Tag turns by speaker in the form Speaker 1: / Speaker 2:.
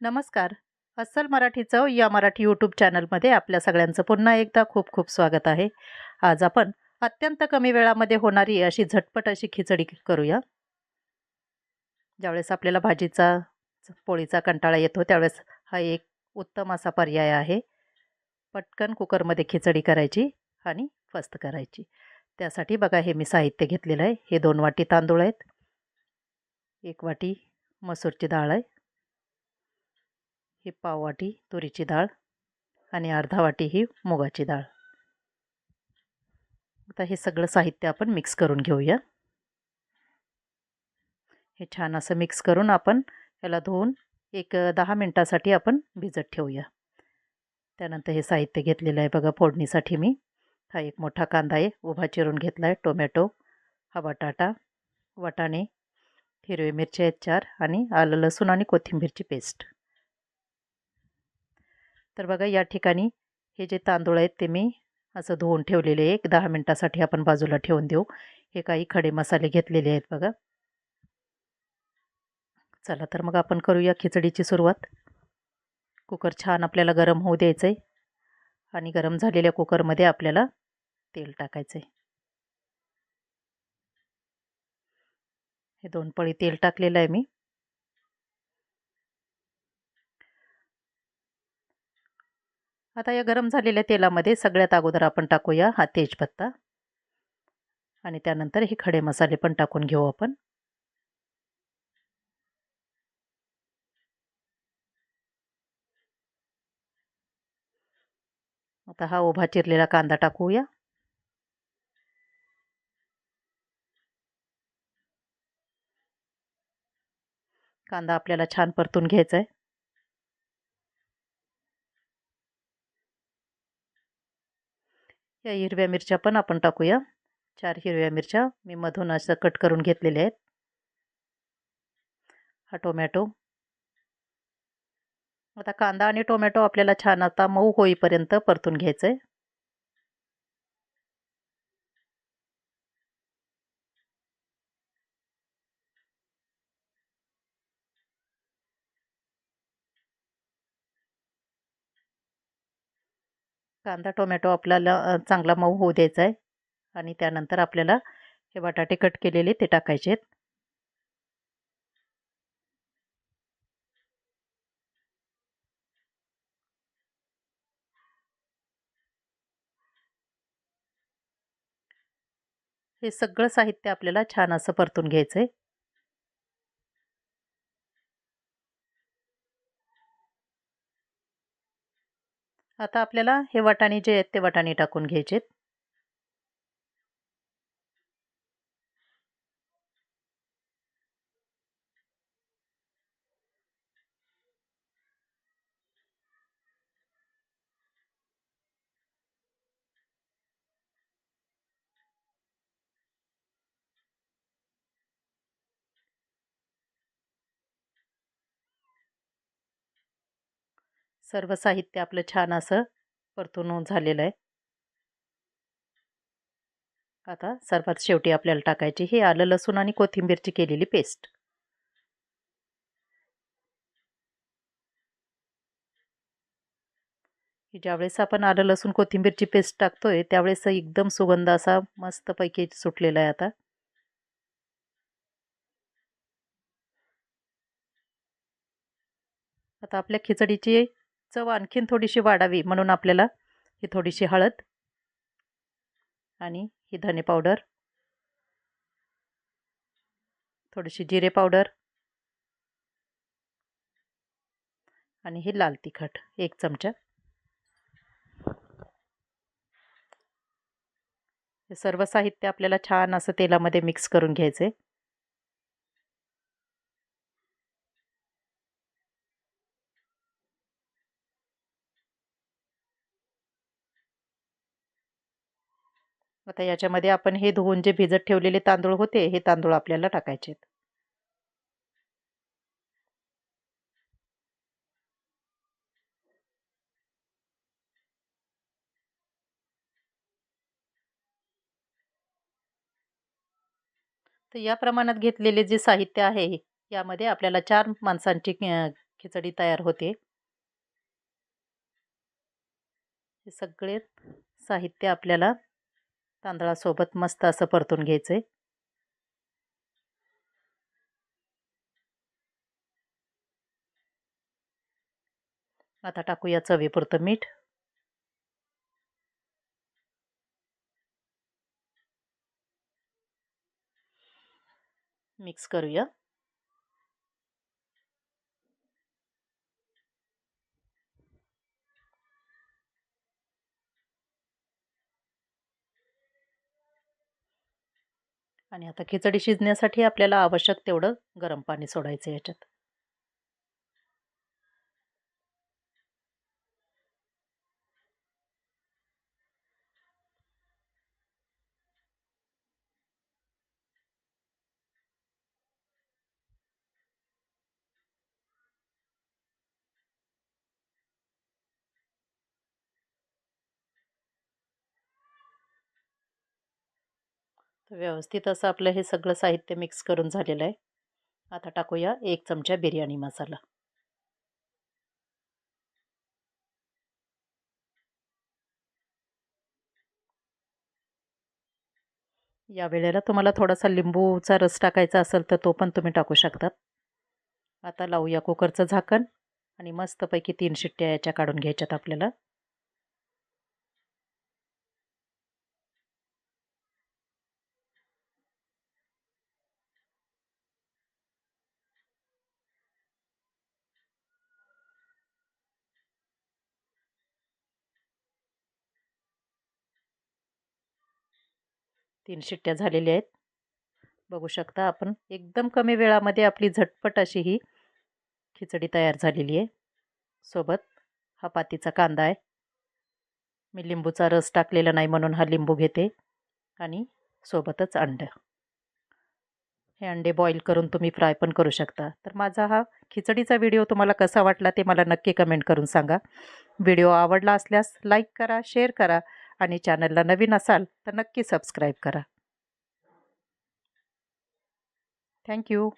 Speaker 1: नमस्कार. अस्सल मराठी चव या मराठी यूट्यूब चॅनलमध्ये आपल्या सगळ्यांचं पुन्हा एकदा खूप खूप स्वागत आहे. आज आपण अत्यंत कमी वेळामध्ये होणारी अशी झटपट अशी खिचडी करूया. ज्यावेळेस आपल्याला भाजीचा पोळीचा कंटाळा येतो त्यावेळेस हा एक उत्तम असा पर्याय आहे. पटकन कुकरमध्ये खिचडी करायची आणि फस्त करायची. त्यासाठी बघा हे मी साहित्य घेतलेलं आहे. हे दोन वाटी तांदूळ आहेत. एक वाटी मसूरची डाळ आहे. ही पाव वाटी तुरीची डाळ आणि अर्धा वाटी ही मुगाची डाळ. आता हे सगळं साहित्य आपण मिक्स करून घेऊया. हे छान असं मिक्स करून आपण याला धुवून एक दहा मिनटासाठी आपण भिजत ठेवूया. त्यानंतर हे साहित्य घेतलेलं आहे बघा फोडणीसाठी मी. हा एक मोठा कांदा आहे उभा चिरून घेतला आहे टोमॅटो हा बटाटा वाटाणे हिरवे मिरची आहेत चार आणि आलं लसूण आणि कोथिंबीरची पेस्ट. तर बघा या ठिकाणी हे जे तांदूळ आहेत ते मी असं धुवून ठेवलेले आहे. एक दहा मिनटासाठी आपण बाजूला ठेवून देऊ. हे काही खडे मसाले घेतलेले आहेत बघा. चला तर मग आपण करूया खिचडीची सुरुवात. कुकर छान आपल्याला गरम होऊ द्यायचं आहे आणि गरम झालेल्या कुकरमध्ये आपल्याला तेल टाकायचं आहे हे दोन पळी तेल टाकलेलं आहे मी. आता या गरम झालेल्या तेलामध्ये सगळ्यात अगोदर आपण टाकूया हा तेजपत्ता. आणि त्यानंतर हे खडे मसाले पण टाकून घेऊ आपण. आता हा उभा चिरलेला कांदा टाकूया. कांदा आपल्याला छान परतून घ्यायचा आहे या हिरव्या मिरच्या पण आपण टाकूया. चार हिरव्या मिरच्या मी मधून असं कट करून घेतलेल्या आहेत. हा टोमॅटो. आता कांदा आणि टोमॅटो आपल्याला छान आता मऊ होईपर्यंत परतून घ्यायचं आहे कांदा टोमॅटो आपल्याला चांगला मऊ होऊ द्यायचा आहे. आणि त्यानंतर आपल्याला हे बटाटे कट केलेले ते टाकायचे आहेत. हे सगळं साहित्य आपल्याला छान असं परतून घ्यायचं आहे आता आपल्याला हे वाटाणे जे आहेत ते वाटाणे टाकून घ्यायचे सर्व साहित्य आपलं छान असं परतून झालेलं आहे. आता सर्वात शेवटी आपल्याला टाकायची ही आलं लसूण आणि कोथिंबीरची केलेली पेस्ट ज्यावेळेस आपण आलं लसूण कोथिंबीरची पेस्ट टाकतोय त्यावेळेस एकदम सुगंध असा मस्तपैकी सुटलेला आहे आता. आता आपल्या खिचडीची चव आणखीन थोडीशी वाढावी म्हणून आपल्याला ही थोडीशी हळद आणि ही धने पावडर थोडीशी जिरे पावडर आणि हे लाल तिखट एक चमचा. हे सर्व साहित्य आपल्याला छान असं तेलामध्ये मिक्स करून घ्यायचं. आता याच्यामध्ये आपण हे धुवून जे भिजत ठेवलेले तांदूळ होते हे तांदूळ आपल्याला टाकायचे तर या प्रमाणात घेतलेले जे साहित्य आहे यामध्ये आपल्याला चार माणसांची खिचडी तयार होते. हे सगळे साहित्य आपल्याला तांदळासोबत मस्त असं परतून घ्यायचं आहे आता टाकूया चवीपुरतं मीठ. मिक्स करूया. आणि आता खिचडी शिजण्यासाठी आपल्याला आवश्यक तेवढं गरम पाणी सोडायचं याच्यात. तर व्यवस्थित असं आपलं हे सगळं साहित्य मिक्स करून झालेलं आहे. आता टाकूया एक चमचा बिर्याणी मसाला. या वेळेला तुम्हाला थोडासा लिंबूचा रस टाकायचा असेल तर तो पण तुम्ही टाकू शकतात आता लावूया कुकरचं झाकण आणि मस्तपैकी तीन शिट्ट्या याच्या काढून घ्यायच्यात आपल्याला. तीन शिट्ट्या झालेल्या आहेत. बघू शकता आपण. एकदम कमी वेळामध्ये आपली झटपट अशी ही खिचडी तयार झालेली आहे. सोबत हा पातीचा कांदा आहे. मी लिंबूचा रस टाकलेला नाही म्हणून हा लिंबू घेते. आणि सोबतच अंड. हे अंडे बॉईल करून तुम्ही फ्राय पण करू शकता. तर माझा हा खिचडीचा व्हिडिओ तुम्हाला कसा वाटला ते मला नक्की कमेंट करून सांगा. व्हिडिओ आवडला असल्यास लाईक करा शेअर करा. आणि चॅनलला नवीन असाल तर नक्की सबस्क्राईब करा. थँक्यू